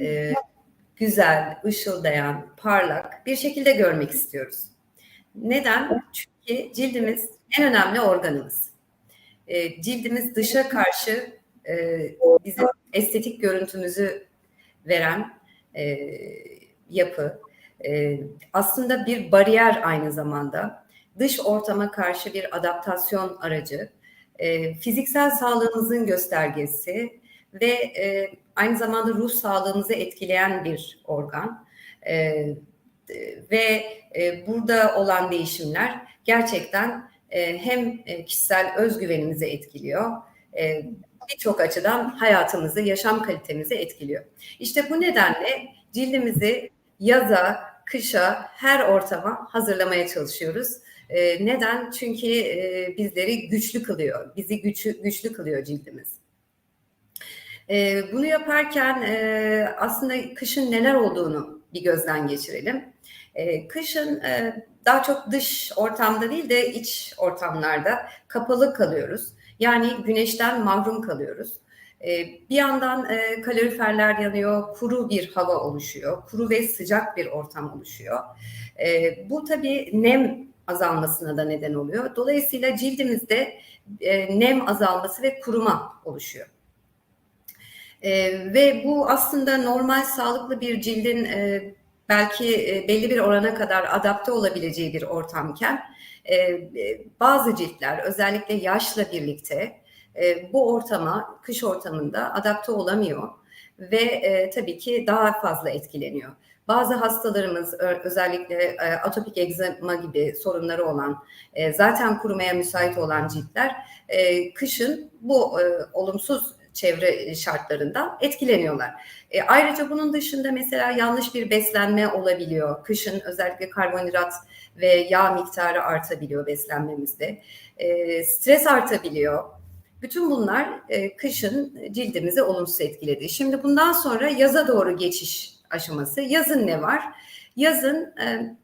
e, güzel, ışıldayan, parlak bir şekilde görmek istiyoruz. Neden? Çünkü cildimiz en önemli organımız. E, cildimiz dışa karşı e, bizim estetik görüntümüzü veren e, yapı. E, aslında bir bariyer aynı zamanda. Dış ortama karşı bir adaptasyon aracı. E, fiziksel sağlığımızın göstergesi ve e, aynı zamanda ruh sağlığımızı etkileyen bir organ. E, ve e, burada olan değişimler gerçekten e, hem e, kişisel özgüvenimizi etkiliyor, e, birçok açıdan hayatımızı, yaşam kalitemizi etkiliyor. İşte bu nedenle cildimizi yaza, kışa, her ortama hazırlamaya çalışıyoruz. E, neden? Çünkü e, bizleri güçlü kılıyor, bizi güçlü, güçlü kılıyor cildimiz. E, bunu yaparken e, aslında kışın neler olduğunu bir gözden geçirelim. E, kışın e, daha çok dış ortamda değil de iç ortamlarda kapalı kalıyoruz. Yani güneşten mahrum kalıyoruz. E, bir yandan e, kaloriferler yanıyor, kuru bir hava oluşuyor, kuru ve sıcak bir ortam oluşuyor. Bu tabii nem azalmasına da neden oluyor. Dolayısıyla cildimizde e, nem azalması ve kuruma oluşuyor. E, ve bu aslında normal sağlıklı bir cildin e, belki e, belli bir orana kadar adapte olabileceği bir ortamken e, e, bazı ciltler özellikle yaşla birlikte e, bu ortama, kış ortamında adapte olamıyor ve e, tabii ki daha fazla etkileniyor. Bazı hastalarımız özellikle e, atopik egzama gibi sorunları olan, e, zaten kurumaya müsait olan ciltler e, kışın bu olumsuz çevre şartlarından etkileniyorlar. E, ayrıca bunun dışında mesela yanlış bir beslenme olabiliyor. Kışın özellikle karbonhidrat ve yağ miktarı artabiliyor beslenmemizde. E, stres artabiliyor. Bütün bunlar e, kışın cildimizi olumsuz etkiledi. Şimdi bundan sonra yaza doğru geçiş aşaması. Yazın ne var? Yazın e,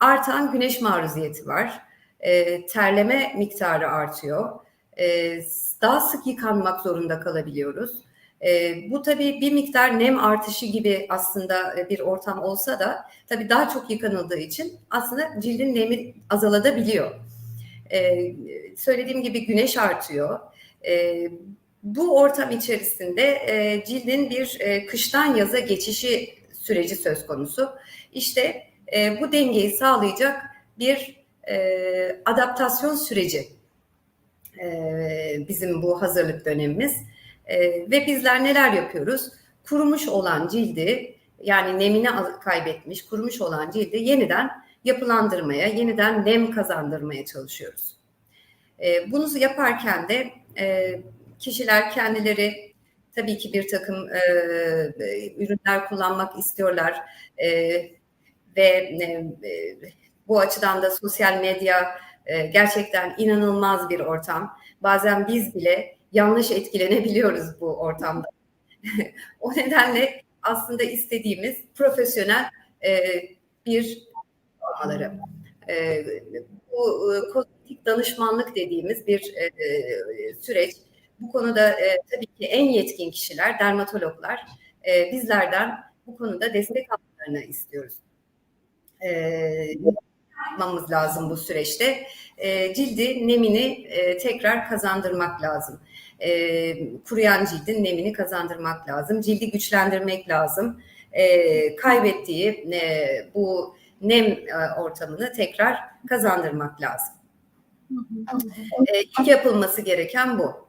artan güneş maruziyeti var. E, terleme miktarı artıyor. E, daha sık yıkanmak zorunda kalabiliyoruz. E, bu tabii bir miktar nem artışı gibi aslında bir ortam olsa da tabii daha çok yıkanıldığı için aslında cildin nemi azalabiliyor. E, söylediğim gibi güneş artıyor. E, bu ortam içerisinde e, cildin bir e, kıştan yaza geçişi süreci söz konusu. İşte e, bu dengeyi sağlayacak bir e, adaptasyon süreci e, bizim bu hazırlık dönemimiz. E, ve bizler neler yapıyoruz? Kurumuş olan cildi yani nemini kaybetmiş, kurumuş olan cildi yeniden yapılandırmaya, yeniden nem kazandırmaya çalışıyoruz. E, bunu yaparken de e, kişiler kendileri tabii ki bir takım e, ürünler kullanmak istiyorlar e, ve bu açıdan da sosyal medya e, gerçekten inanılmaz bir ortam. Bazen biz bile yanlış etkilenebiliyoruz bu ortamda. o nedenle aslında istediğimiz profesyonel e, bir olmaları. E, bu e, kozmetik danışmanlık dediğimiz bir süreç. Bu konuda tabii ki en yetkin kişiler, dermatologlar bizlerden bu konuda destek almalarını istiyoruz. E, yapmamız lazım bu süreçte. E, cildi nemini e, tekrar kazandırmak lazım. E, kuruyan cildin nemini kazandırmak lazım. Cildi güçlendirmek lazım. E, kaybettiği e, bu nem e, ortamını tekrar kazandırmak lazım. E, ilk yapılması gereken bu.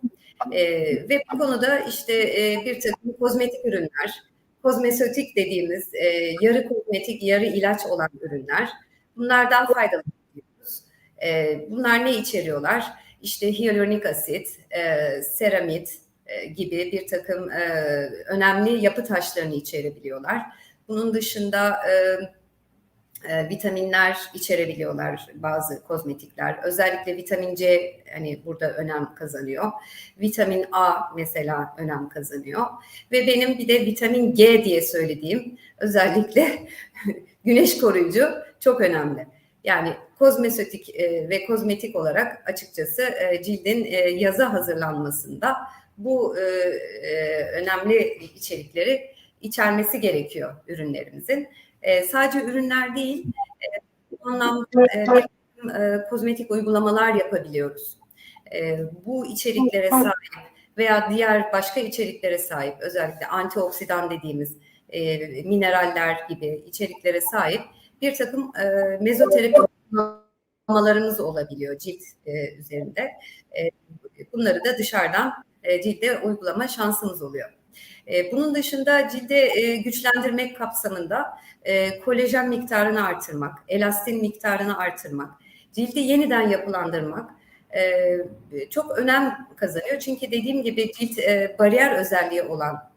E, ve bu konuda işte e, bir takım kozmetik ürünler, kozmesotik dediğimiz e, yarı kozmetik, yarı ilaç olan ürünler, Bunlardan faydalanıyoruz. E, bunlar ne içeriyorlar? İşte hyaluronik asit, e, seramit e, gibi bir takım e, önemli yapı taşlarını içerebiliyorlar. Bunun dışında e, e, vitaminler içerebiliyorlar bazı kozmetikler. Özellikle vitamin C hani burada önem kazanıyor. Vitamin A mesela önem kazanıyor. Ve benim bir de vitamin G diye söylediğim özellikle güneş koruyucu çok önemli. Yani kozmetik e, ve kozmetik olarak açıkçası e, cildin e, yaza hazırlanmasında bu önemli içerikleri içermesi gerekiyor ürünlerimizin. Sadece ürünler değil, bu anlamda kozmetik uygulamalar yapabiliyoruz. Bu içeriklere sahip veya diğer başka içeriklere sahip, özellikle antioksidan dediğimiz mineraller gibi içeriklere sahip bir takım e, mezoterapi uygulamalarımız olabiliyor cilt e, üzerinde. E, bunları da dışarıdan e, cilde uygulama şansımız oluyor. E, bunun dışında cilde e, güçlendirmek kapsamında e, kolajen miktarını artırmak, elastin miktarını artırmak, cildi yeniden yapılandırmak e, çok önem kazanıyor. Çünkü dediğim gibi cilt e, bariyer özelliği olan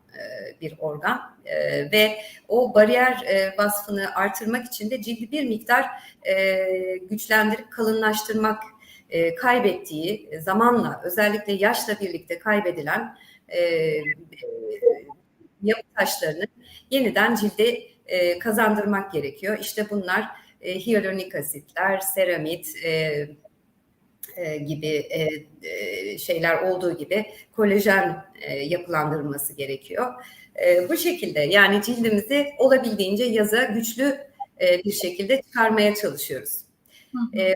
bir organ e, ve o bariyer e, vasfını artırmak için de cildi bir miktar e, güçlendirip kalınlaştırmak e, kaybettiği zamanla özellikle yaşla birlikte kaybedilen e, e, yapı taşlarını yeniden cilde e, kazandırmak gerekiyor. İşte bunlar e, hyaluronik asitler, seramit, e, gibi e, e, şeyler olduğu gibi kolajen e, yapılandırılması gerekiyor. E, bu şekilde yani cildimizi olabildiğince yaza güçlü e, bir şekilde çıkarmaya çalışıyoruz. Hı hı. E,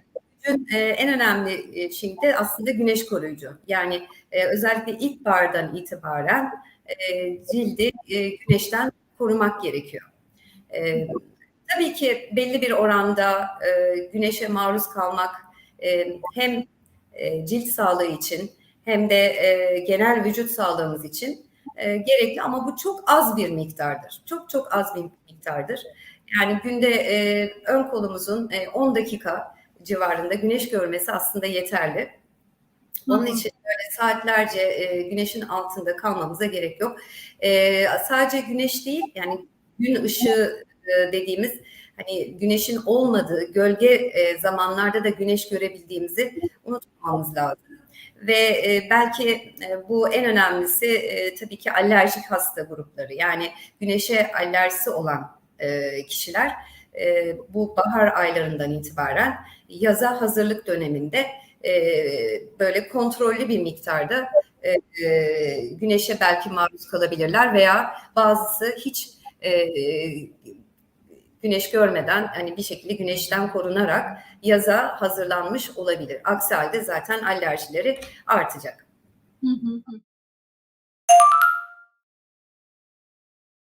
e, en önemli şey de aslında güneş koruyucu. Yani e, özellikle ilk bardan itibaren e, cildi e, güneşten korumak gerekiyor. E, tabii ki belli bir oranda e, güneşe maruz kalmak e, hem e, cilt sağlığı için hem de e, genel vücut sağlığımız için e, gerekli ama bu çok az bir miktardır. Çok çok az bir miktardır. Yani günde e, ön kolumuzun e, 10 dakika civarında güneş görmesi aslında yeterli. Onun için böyle saatlerce e, güneşin altında kalmamıza gerek yok. E, sadece güneş değil yani gün ışığı e, dediğimiz hani güneşin olmadığı gölge e, zamanlarda da güneş görebildiğimizi unutmamamız lazım. Ve e, belki e, bu en önemlisi e, tabii ki alerjik hasta grupları. Yani güneşe alerjisi olan kişiler bu bahar aylarından itibaren yaza hazırlık döneminde böyle kontrollü bir miktarda güneşe belki maruz kalabilirler veya bazısı hiç güneş görmeden hani bir şekilde güneşten korunarak yaza hazırlanmış olabilir. Aksi halde zaten alerjileri artacak. Hı hı.